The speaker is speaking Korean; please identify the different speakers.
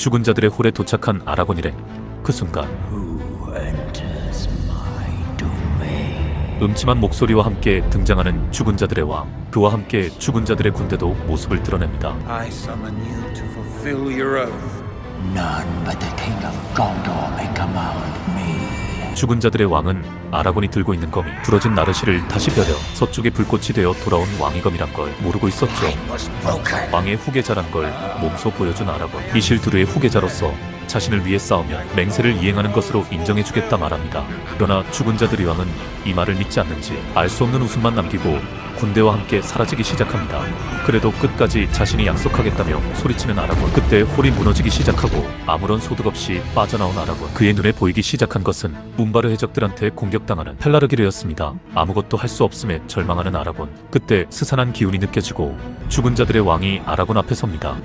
Speaker 1: 죽은 자들의 홀에 도착한 아라곤이래. 그 순간? 음침한 목소리와 함께 등장하는 죽은 자들의 왕. 그와 함께 죽은 자들의 군대도 모습을 드러냅니다.
Speaker 2: I summon you to fulfill your oath.
Speaker 3: None but the King of Gondor.
Speaker 1: 죽은 자들의 왕은 아라곤이 들고 있는 검이 부러진 나르시를 다시 벼려 서쪽의 불꽃이 되어 돌아온 왕의 검이란 걸 모르고 있었죠. 왕의 후계자란 걸 몸소 보여준 아라곤. 이실두르의 후계자로서 자신을 위해 싸우면 맹세를 이행하는 것으로 인정해주겠다 말합니다. 그러나 죽은 자들 의 왕은 이 말을 믿지 않는지 알 수 없는 웃음만 남기고 군대와 함께 사라지기 시작합니다. 그래도 끝까지 자신이 약속하겠다며 소리치는 아라곤. 그때 홀이 무너지기 시작하고 아무런 소득 없이 빠져나온 아라곤. 그의 눈에 보이기 시작한 것은 문바르 해적들한테 공격당하는 펠라르기르였습니다. 아무것도 할 수 없음에 절망하는 아라곤. 그때 스산한 기운이 느껴지고 죽은 자들의 왕이 아라곤 앞에 섭니다.